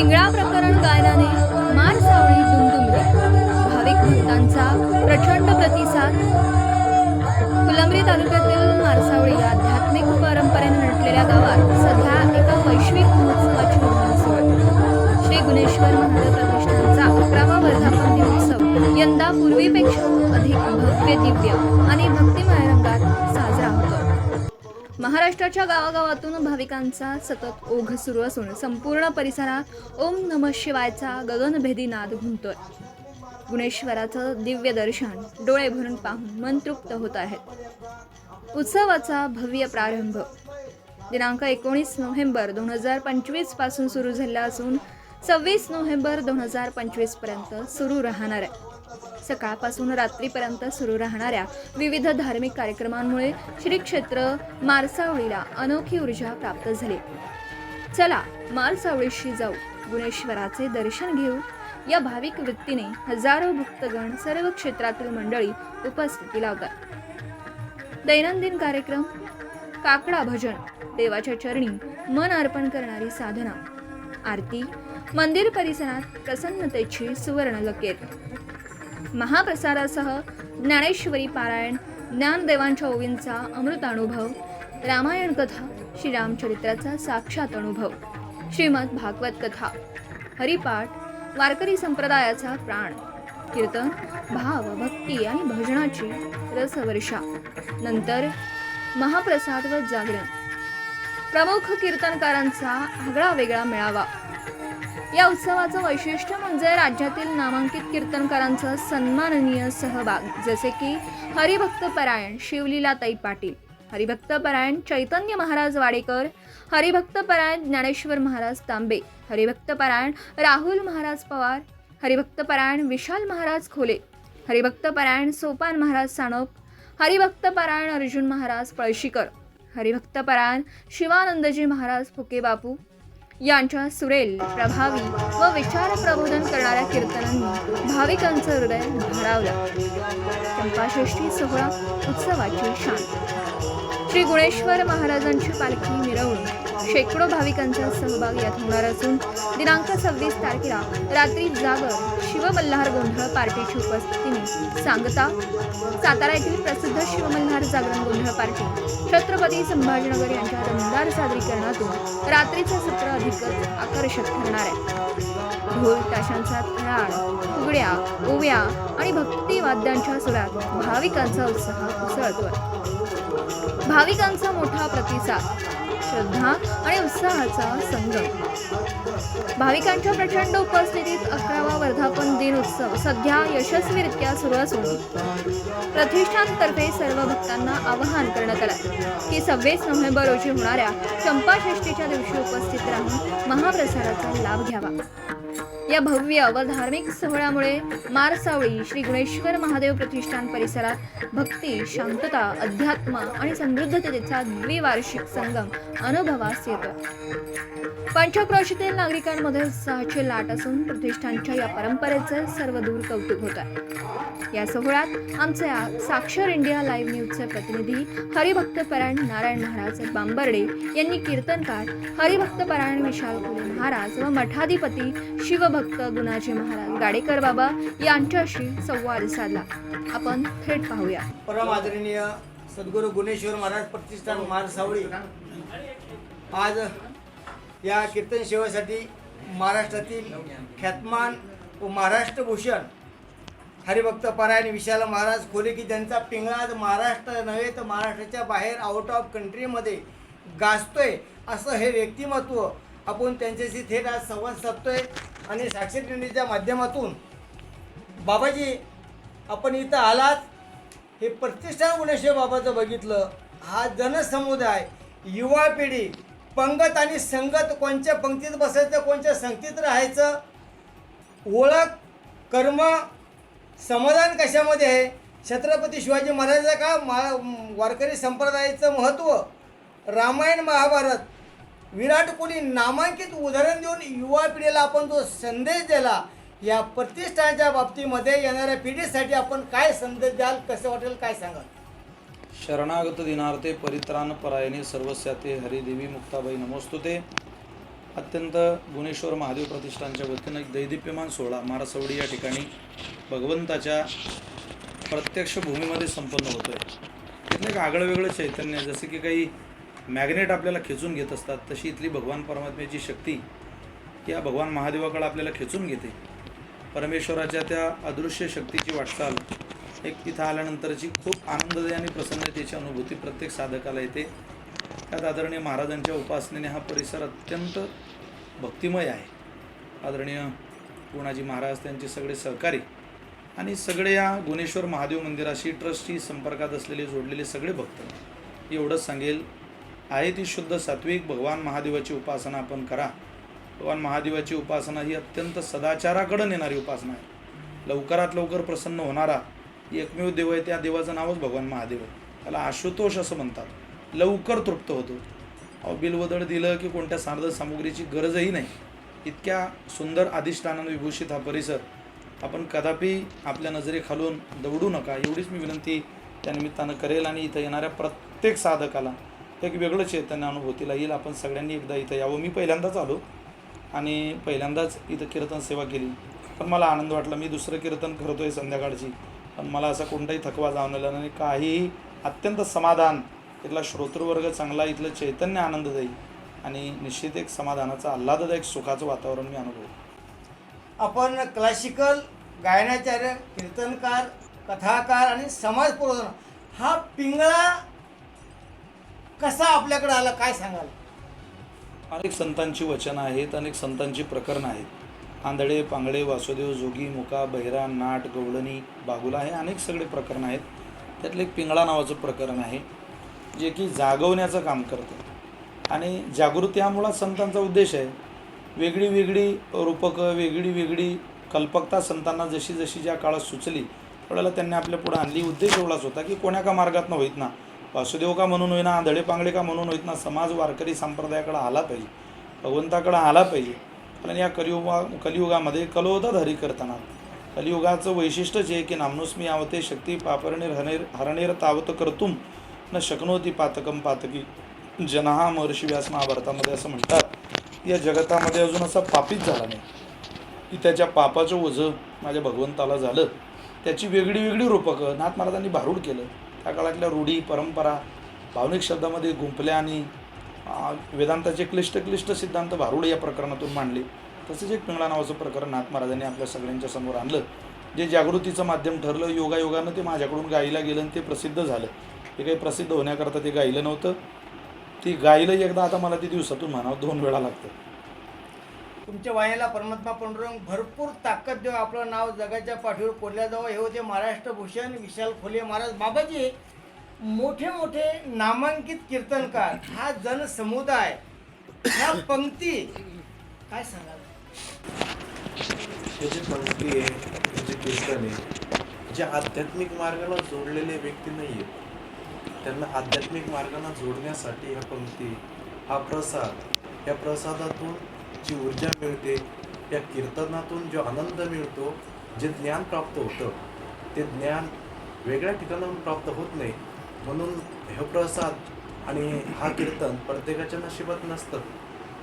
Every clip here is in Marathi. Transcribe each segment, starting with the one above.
पिंगळा प्रकरण गायनाने मान सावळी दुमदुमली भाविक भक्तांचा प्रचंड प्रतिसाद फुलंब्री तालुक्यातील मारसावळी या आध्यात्मिक परंपरेने नटलेल्या गावात सध्या एका वैश्विक महोत्सवाची उधळण सुरू आहे. श्री गुणेश्वर महाराज प्रतिष्ठानचा अकरावा वर्धापन दिनोत्सव यंदा पूर्वीपेक्षा अधिक भव्य दिव्य आणि भक्तिमय रंगात महाराष्ट्राच्या गावागावातून भाविकांचा सतत ओघ सुरू असून संपूर्ण परिसरात ओम नम शिवायचा गगनभेदी नाद घुमतोय. गुणेश्वराचं दिव्य दर्शन डोळे भरून पाहून मन तृप्त होत आहेत. उत्सवाचा भव्य प्रारंभ. दिनांक एकोणीस नोव्हेंबर दोन हजार पंचवीसपासून सुरू झाला असून सव्वीस नोव्हेंबर दोन हजार पंचवीसपर्यंत सुरू राहणार आहे. सकाळपासून रात्रीपर्यंत सुरू राहणाऱ्या विविध धार्मिक कार्यक्रमांमुळे श्री क्षेत्र मारसावळीला अनोखी ऊर्जा प्राप्त झाली. चला मारसावळीशी जाऊ गुणेश्वराचे दर्शन घेऊ. या भाविक वृत्तीने हजारो भक्तगण सर्व क्षेत्रातील मंडळी उपस्थिती लावतात. दैनंदिन कार्यक्रम काकडा भजन देवाच्या चरणी मन अर्पण करणारी साधना आरती मंदिर परिसरात प्रसन्नतेची सुवर्ण लकेर महाप्रसादासह ज्ञानेश्वरी पारायण ज्ञानदेवांच्या ओवींचा अमृतानुभव रामायण कथा श्रीरामचरित्राचा साक्षात अनुभव श्रीमद भागवत कथा हरिपाठ वारकरी संप्रदायाचा प्राण कीर्तन भाव भक्ती आणि भजनाची रसवर्षा नंतर महाप्रसाद व जागरण. प्रमुख कीर्तनकारांचा आगळा वेगळा मेळावा. या उत्सवाचं वैशिष्ट्य म्हणजे राज्यातील नामांकित कीर्तनकारांचा सन्माननीय सहभाग जसे की हरिभक्त परायण शिवलीला ताई पाटील हरिभक्त परायण चैतन्य महाराज वाडेकर हरिभक्त परायण ज्ञानेश्वर महाराज तांबे हरिभक्त परायण राहुल महाराज पवार हरिभक्त परायण विशाल महाराज खोले हरिभक्त परायण सोपान महाराज साणप हरिभक्त परायण अर्जुन महाराज पळशीकर हरिभक्त परायण शिवानंदजी महाराज फुके बापू यांच्या सुरेल प्रभावी व विचार प्रबोधन करणाऱ्या कीर्तनांनी भाविकांचं हृदय भारावलं चंपाषष्ठी सोहळा उत्सवाची शान. श्री गुणेश्वर महाराजांची पालखी मिरवणूक. शेकडो भाविकांचा सहभाग यात होणार असून दिनांक सव्वीस तारखेला रात्री जागर शिवमल्हार गोंधळ पार्टीची उपस्थितीने सांगता सातारा येथील प्रसिद्ध शिवमल्हार जागरण गोंधळ पार्टी छत्रपती संभाजीनगर यांच्या दमदार सादरीकरणातून रात्रीचं सत्र अधिकच आकर्षक ठरणार आहे. ढोल ताशांचा थरार फुगड्या ओव्या आणि भक्तिवाद्यांच्या सुरात भाविकांचा उत्साह उसळतोय. भाविकांचा मोठा प्रतिसाद श्रद्धा आणि उत्साहाचा संगम. भाविकांच्या प्रचंड उपस्थितीत अकरावा वर्धापन दिन उत्सव सध्या यशस्वीरित्या सुरू असून प्रतिष्ठानतर्फे सर्व भक्तांना आवाहन करण्यात आलं. की सव्वीस नोव्हेंबर रोजी होणाऱ्या चंपाषष्टीच्या दिवशी उपस्थित राहून महाप्रसादाचा लाभ घ्यावा. या भव्य व धार्मिक सोहळ्यामुळे मारसावळी श्री गुणेश्वर महादेव प्रतिष्ठान परिसरात भक्ती शांतता अध्यात्म आणि समृद्धतेचा द्विवार्षिक संगम अनुभवास येतो पंचक्रोशीतील नागरिकांमध्ये उत्साहाची लाट असून प्रतिष्ठानच्या या परंपरेचे सर्व दूर कौतुक होत आहे. या सोहळ्यात आमचे साक्षर इंडिया लाईव्ह न्यूजचे प्रतिनिधी हरिभक्त परायण नारायण महाराज बांबर्डे यांनी कीर्तनकार हरिभक्त परायण विशाल फुले महाराज व मठाधिपती शिवभक्त गुणाजी महाराज गाडेकर बाबा यांच्याशी संवाद साधला. आपण थेट पाहूया. परम आदरणीय सद्गुरू गुणेश्वर महाराज प्रतिष्ठान मारसावळी आज या कीर्तन सेवेसाठी महाराष्ट्रातील ख्यातमान व महाराष्ट्र भूषण हरिभक्त परायण विशाल महाराज खोले की ज्यांचा पिंगळा आज महाराष्ट्र नव्हे तर महाराष्ट्राच्या बाहेर आउट ऑफ कंट्रीमध्ये गाजतोय असं हे व्यक्तिमत्व आपण त्यांच्याशी थेट आज संवाद साधतोय. आणि साक्षर दिंडीच्या माध्यमातून बाबाजी आपण इथं आलात. हे प्रतिष्ठान गुणेश्वर बाबाचं बघितलं? हा जनसमुदाय युवा पिढी पंगत आणि संगत कोणत्या पंक्तीत बसायचं कोणत्या संगतीत राहायचं? ओळख कर्म समाधान कशामध्ये आहे? छत्रपती शिवाजी महाराजांचा का मा वारकरी संप्रदायाचं महत्त्व? रामायण महाभारत विराट कोहली नामांकित उदाहरण देऊन युवा पिढीला आपण जो संदेश दिला या प्रतिष्ठानाच्या बाबतीमध्ये येणाऱ्या पिढीसाठी आपण काय संदेश द्याल कसं वाटेल काय सांगाल? शरणागत दिनार्थे परित्राण परायणे सर्वस्याते हरिदेवी मुक्ताबाई नमोस्तुते अत्यंत गुणेश्वर महादेव प्रतिष्ठानच्या वतीनं एक दैदिप्यमान सोहळा मारासवडी या ठिकाणी भगवंताच्या प्रत्यक्ष भूमीमध्ये संपन्न होतो आहे तिथलं एक आगळं वेगळं चैतन्य आहे. जसे की काही मॅग्नेट आपल्याला खेचून घेत असतात तशी इथली भगवान परमात्म्याची शक्ती या भगवान महादेवाकडे आपल्याला खेचून घेते परमेश्वराच्या त्या अदृश्य शक्तीची वाटचाल एक तिथं आल्यानंतरची खूप आनंददायी आणि प्रसन्नतेची अनुभूती प्रत्येक साधकाला येते. त्यात आदरणीय महाराजांच्या उपासनेने हा परिसर अत्यंत भक्तिमय आहे. आदरणीय पूर्णाजी महाराज त्यांचे सगळे सहकारी आणि सगळे या गुणेश्वर महादेव मंदिराशी ट्रस्टशी संपर्कात असलेले जोडलेले सगळे भक्त. एवढंच सांगेल आहे ती शुद्ध सात्विक भगवान महादेवाची उपासना आपण करा. भगवान महादेवाची उपासना ही अत्यंत सदाचाराकडं नेणारी उपासना आहे. लवकरात लवकर प्रसन्न होणारा एकमेव देव आहे त्या देवाचं नावच भगवान महादेव आहे. त्याला आशुतोष असं म्हणतात. लवकर तृप्त होतो. अहो बिलवदळ दिलं की कोणत्या सार्ध सामुग्रीची गरजही नाही. इतक्या सुंदर अधिष्ठानानं विभूषित हा परिसर. आपण कदापि आपल्या नजरेखालून दवडू नका. एवढीच मी विनंती त्या निमित्तानं करेल आणि इथं येणाऱ्या प्रत्येक साधकाला एक वेगळं चैतन्य अनुभूतीला येईल. आपण सगळ्यांनी एकदा इथं यावं. मी पहिल्यांदाच आलो आणि पहिल्यांदाच इथं कीर्तन सेवा केली. पण मला आनंद वाटला. मी दुसरं कीर्तन करतो आहे संध्याकाळची. पण मला असा कोणताही थकवा जाणवला नाही काहीही अत्यंत समाधान इथला श्रोतृवर्ग चांगला इथलं चैतन्य आनंददायी आणि निश्चित एक समाधानाचं आल्हाददायक सुखाचं वातावरण मी अनुभव आपण क्लासिकल गायनाचार्य कीर्तनकार कथाकार आणि समाज प्रबोधन हा पिंगळा कसा आपल्याकडे आला? काय सांगाल? अनेक संतांची वचनं आहेत अनेक संतांची प्रकरणं आहेत. आंधळे पांगळे वासुदेव जोगी मुका बहिरा नाट गवळणी बागुला हे अनेक सगळे प्रकरणं आहेत. त्यातलं एक पिंगळा नावाचं प्रकरण आहे जे की जागवण्याचं काम करतं. आणि जागृती हा मुळात संतांचा उद्देश आहे. वेगळी वेगळी रूपकं वेगळी वेगळी कल्पकता संतांना जशी जशी ज्या काळात सुचली त्यावेळेला त्यांनी आपल्या पुढे आणली. उद्देश एवढाच होता की कोण्या का मार्गातनं होईत ना. वासुदेव का म्हणून होईना आंधळे पांगळे का म्हणून होईत ना समाज वारकरी संप्रदायाकडे आला पाहिजे. भगवंताकडे आला पाहिजे. कारण या कलियुगा कलियुगामध्ये कलोदर हरी करताना. कलियुगाचं वैशिष्ट्यच आहे की नामनुस्मी आवते शक्ती पापरणीर हनेर हरणेर तावत कर्तुम न शकनोती पातकम पातकी. जनहा महर्षी व्यास महाभारतामध्ये असं म्हणतात या जगतामध्ये अजून असा पापीच झाला नाही. की त्याच्या पापाचं ओझं माझ्या भगवंताला झालं. त्याची वेगळी वेगळी रूपकं नाथ महाराजांनी भारूड केलं. त्या काळातल्या रूढी परंपरा भावनिक शब्दामध्ये गुंपल्या आणि वेदांताचे क्लिष्ट क्लिष्ट सिद्धांत भारुड या प्रकरणातून मांडले. तसेच एक पिंगळा नावाचं प्रकरण नाथ महाराजांनी आपल्या सगळ्यांच्या समोर आणलं. जे जागृतीचं माध्यम ठरलं योगायोगानं ते माझ्याकडून गायला गेलं आणि ते प्रसिद्ध झालं. ते काही प्रसिद्ध होण्याकरता ते गायलं नव्हतं. ती गायलं एकदा आता मला ती दिवसातून म्हणावं दोन वेळा लागतं. तुमच्या वाण्याला परमात्मा पांडुरंग भरपूर ताकद देऊ आपलं नाव जगाच्या पाठीवर कोरल्या जावं. हे होते महाराष्ट्र भूषण विशाल खोले महाराज बाबाजी. मोठे मोठे नामांकित कीर्तनकार हा जनसमुदाय ह्या पंक्ती काय सांगाल? हे जे पंक्ती आहे हे जे कीर्तन आहे जे आध्यात्मिक मार्गाला जोडलेले व्यक्ती नाही आहेत त्यांना आध्यात्मिक मार्गाला जोडण्यासाठी ह्या पंक्ती हा प्रसाद या प्रसादातून जी ऊर्जा मिळते या कीर्तनातून जो आनंद मिळतो जे ज्ञान प्राप्त होतं ते ज्ञान वेगळ्या ठिकाणाहून प्राप्त होत नाही. म्हणून हे प्रसाद आणि हा कीर्तन प्रत्येकाच्या नशिबात नसतं.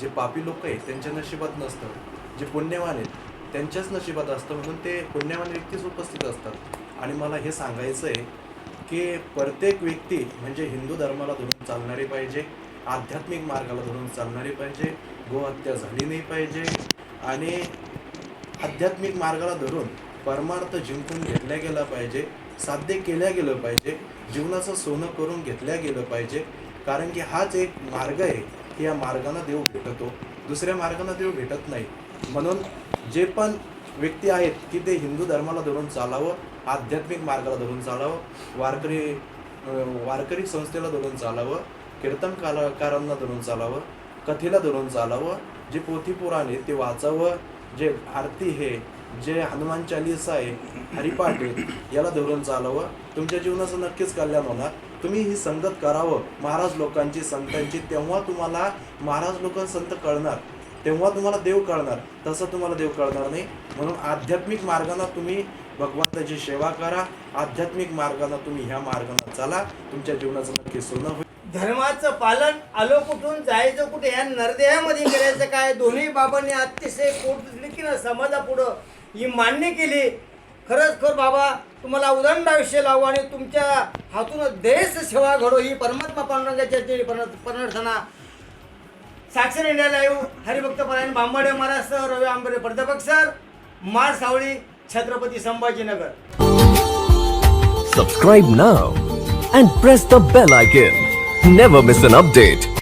जे पापी लोक आहेत त्यांच्या नशिबात नसतं. जे पुण्यवान आहेत त्यांच्याच नशिबात असतं. म्हणून ते पुण्यवान व्यक्तीच उपस्थित असतात. आणि मला हे सांगायचं आहे की प्रत्येक व्यक्ती म्हणजे हिंदू धर्माला धरून चालणारी पाहिजे आध्यात्मिक मार्गाला धरून चालणारी पाहिजे गोहत्या झाली नाही पाहिजे आणि आध्यात्मिक मार्गाला धरून परमार्थ जिंकून घेतल्या गेला पाहिजे साध्य केल्या गेलं पाहिजे. जीवनाचं सोनं करून घेतल्या गेलं पाहिजे. कारण की हाच एक मार्ग आहे की या मार्गाने देव भेटतो. दुसऱ्या मार्गाने देव भेटत नाही. म्हणून जे पण व्यक्ती आहेत की ते हिंदू धर्माला धरून चालावं आध्यात्मिक मार्गाला धरून चालावं वारकरी वारकरी संस्थेला धरून चालावं कीर्तन कलाकारांना धरून चालावं कथेला धरून चालावं जे पोथी पुराण आहे ते वाचावं जे आरती हे जे हनुमान चालीसा आहे हरिपाठ आहे याला धरून चालावं. तुमच्या जीवनाचं नक्कीच कल्याण होणार. तुम्ही ही संगत करावं. महाराज लोकांची संतांची तेव्हा तुम्हाला महाराज लोक संत कळणार. तेव्हा तुम्हाला देव कळणार. तसं तुम्हाला देव कळणार नाही. म्हणून आध्यात्मिक मार्गानं तुम्ही भगवंताची सेवा करा. आध्यात्मिक मार्गानं तुम्ही ह्या मार्गानं चाला. तुमच्या जीवनाचं नक्की सोनं होईल. धर्माचं पालन आलो कुठून जायचं कुठे ह्या नरदेहामध्ये करायचं काय? दोन्ही बाबांनी अतिशय पोट की ना समाजापुढं. ही मान्य केली. खरंच खर बाबा तुम्हाला उदंड आयुष्य लावू आणि तुमच्या हातून देश सेवा घडो ही परमात्मा पांडुरंगाच्या पण- प्रार्थना. साक्षर इंडिया लाईव्ह हरिभक्त परायण बांबाडे महाराज सर रवी आंबरे प्राध्यापक सर मार सावळी Chhatrapati Sambhajinagar. Subscribe now and press the bell icon never miss an update